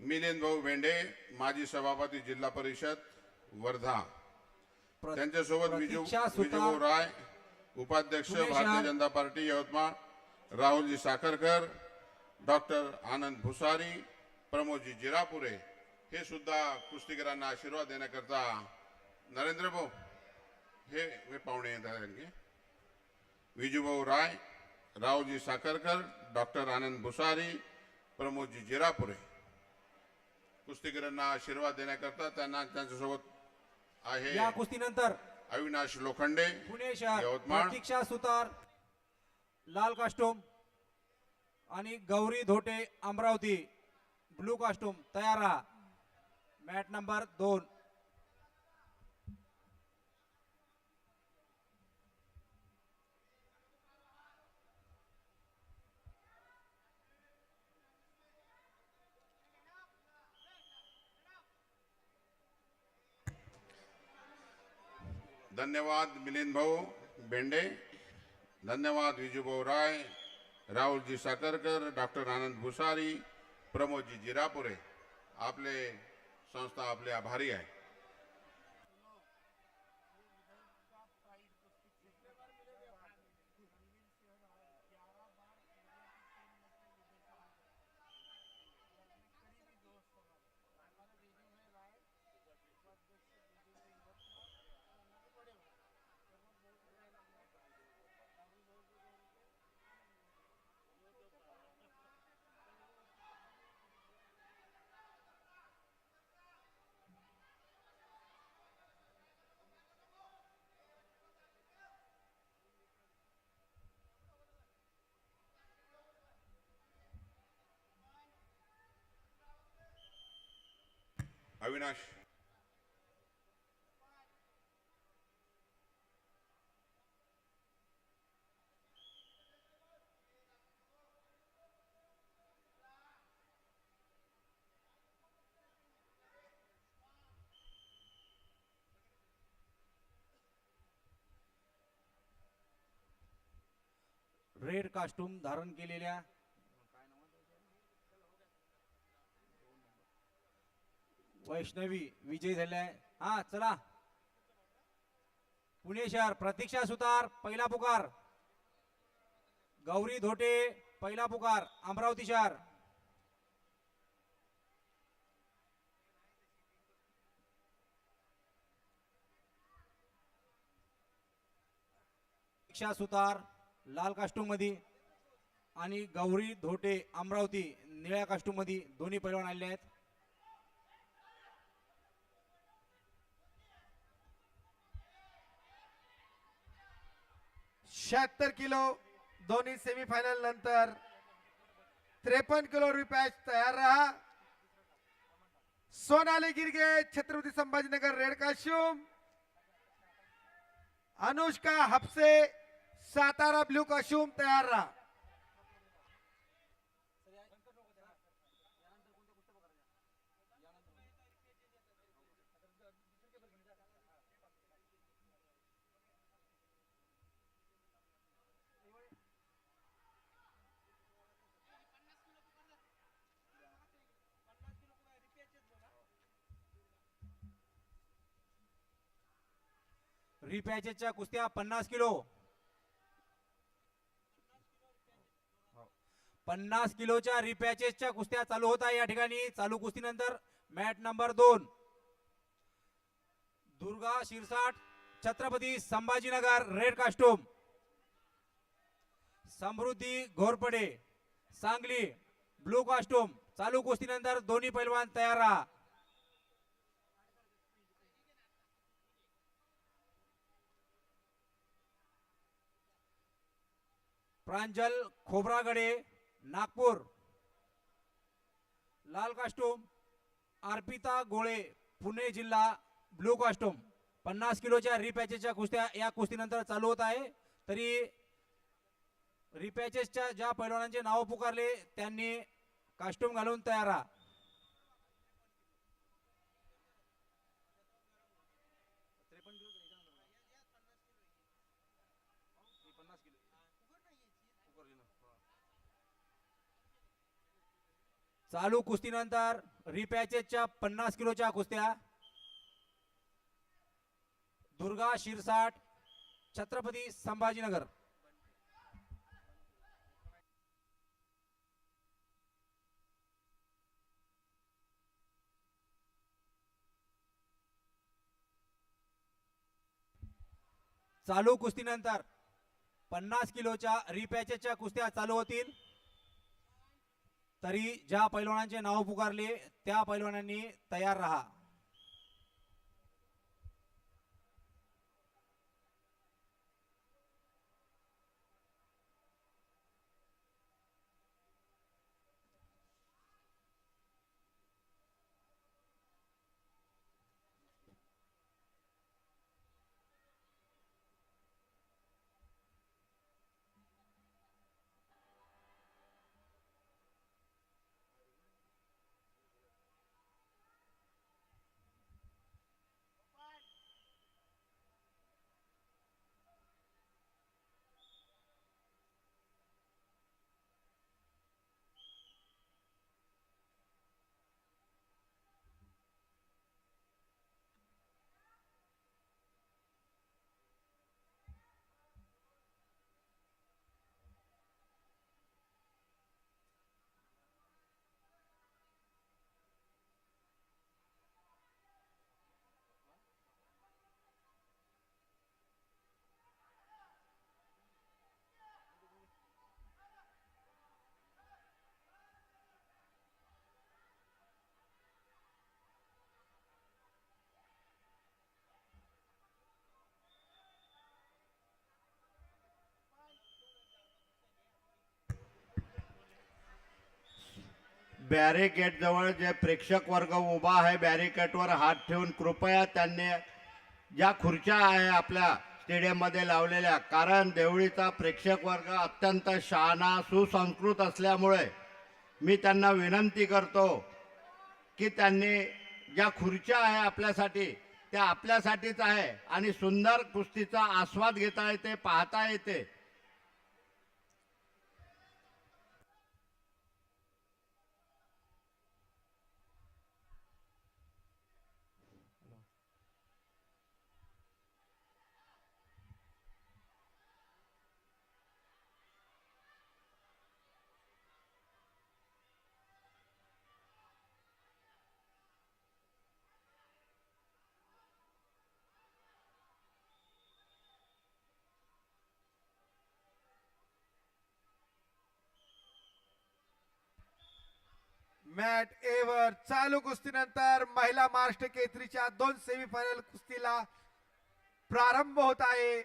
मिलिंद भाऊ भेंडे माजी सभापती जिल्हा परिषद वर्धा त्यांच्यासोबत विजू. विजूभाऊ राय उपाध्यक्ष भारतीय. जनता पार्टी यवतमाळ राहुलजी साखरकर डॉक्टर आनंद भुसारी प्रमोदजी जिरापुरे हे सुद्धा कुस्तीगीरांना आशीर्वाद देण्याकरता नरेंद्र भाऊ हे पाहुणे येत आहेत आणखी विजूभाऊ राय रावजी साखरकर डॉक्टर आनंद भुसारी प्रमोदजी जिरापुरे कुस्तीगीरांना आशीर्वाद देण्याकरता त्यांना त्यांच्यासोबत आहे या कुस्तीनंतर अविनाश लोखंडे पुणे शहर यवतमाळ. प्रतीक्षा सुतार लाल कास्टूम आणि गौरी धोटे अमरावती ब्लू कास्टूम तयार राहा मॅट नंबर दोन धन्यवाद मिलिंद भाऊ भेंडे धन्यवाद विजूभाऊ राय राहुलजी साकरकर डॉक्टर आनंद भुसारी प्रमोदजी जिरापुरे. आपले संस्था आपले आभारी आहे. अविनाश रेड कास्टूम धारण केलेल्या वैष्णवी विजय झालाय हा चला. पुणे शहर प्रतीक्षा सुतार पहिला पुकार. गौरी धोटे पहिला पुकार अमरावती शहर. प्रतीक्षा सुतार लाल कास्टूममध्ये आणि गौरी धोटे अमरावती निळ्या कास्टूममध्ये दोन्ही पैलवान आलेले आहेत. शहात्तर किलो दोन्ही सेमीफाइनल नंतर त्रेपन किलो रुपयाच तैयार रहा। सोनाली गिरगे, Chhatrapati Sambhajinagar red costume Anushka Hafse, Satara blue costume तैयार रहा। रिपॅचेसच्या कुस्त्या पन्नास किलो. हो. पन्नास किलोच्या रिपॅचेसच्या कुस्त्या चालू होत आहे या ठिकाणी. चालू कुस्तीनंतर मॅट नंबर दोन. Durga Shirsat Chhatrapati Sambhajinagar red costume. Samruddhi Ghorpade Sangli blue costume. चालू कुस्तीनंतर दोन्ही पैलवान तयार राहा. प्रांजल खोबरागडे नागपूर. लाल कास्टूम अर्पिता गोळे पुणे जिल्हा ब्लू कास्टूम. पन्नास किलोच्या रिपॅचेसच्या कुस्त्या या कुस्तीनंतर चालू होत आहे. तरी रिपॅचेसच्या ज्या पैलवानांचे नाव पुकारले त्यांनी कास्टूम घालून तयार राहा. चालू कुस्तीनंतर रिपॅचेसच्या पन्नास किलोच्या कुस्त्या. दुर्गा शिरसाट छत्रपती संभाजीनगर. चालू कुस्तीनंतर पन्नास किलोच्या रिपॅचेसच्या कुस्त्या चालू होतील. तरी ज्या पैलवानांचे नाव पुकारले त्या पैलवानांनी तयार राहा. बॅरिकेड जवळ जे प्रेक्षक वर्ग उभा आहे बॅरिकेडवर हात ठेवून कृपया त्यांनी ज्या खुर्च्या आहे आपल्या स्टेडियममध्ये लावलेल्या कारण देवळीचा प्रेक्षक वर्ग अत्यंत शहाणा सुसंस्कृत असल्यामुळे मी त्यांना विनंती करतो की त्यांनी ज्या खुर्च्या आहे आपल्यासाठी त्या आपल्यासाठीच आहे आणि सुंदर कुस्तीचा आस्वाद घेता येते पाहता येते. मॅट ए वर चालू कुस्तीनंतर महिला महाराष्ट्र केसरीच्या दोन सेमीफायनल कुस्तीला प्रारंभ होत आहे.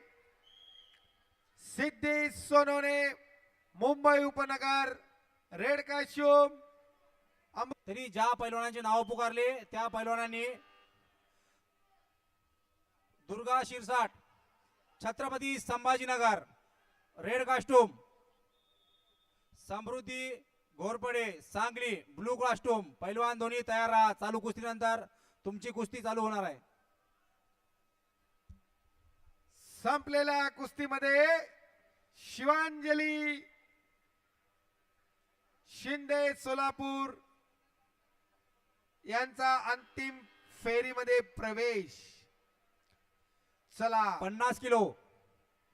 सिद्धी सोनोने मुंबई उपनगर रेड काश्यूम तरी ज्या पैलवानांचे नाव पुकारले त्या पैलवानांनी Durga Shirsat Chhatrapati Sambhajinagar red costume Samruddhi Ghorpade Sangli blue costume पैलवान दोन्ही तयार राहा. चालू कुस्तीनंतर तुमची कुस्ती चालू होणार आहे. संपलेल्या कुस्तीमध्ये शिवांजली शिंदे सोलापूर यांचा अंतिम फेरीमध्ये प्रवेश. चला. पन्नास किलो.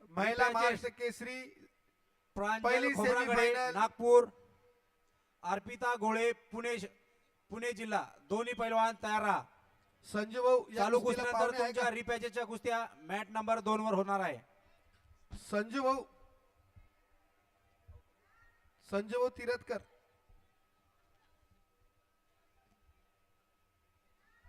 महिला महाराष्ट्र केसरी पहिली. नागपूर. अर्पिता गोळे पुणे पुणे जिल्हा. दोन्ही पैलवान तयार राहा. संजू भाऊ या चालू कुस्तीनंतर तुमच्या का? रिपॅचेसच्या कुस्त्या मॅट नंबर दोन वर होणार आहे. संजू भाऊ संजू भाऊ तिरतकर.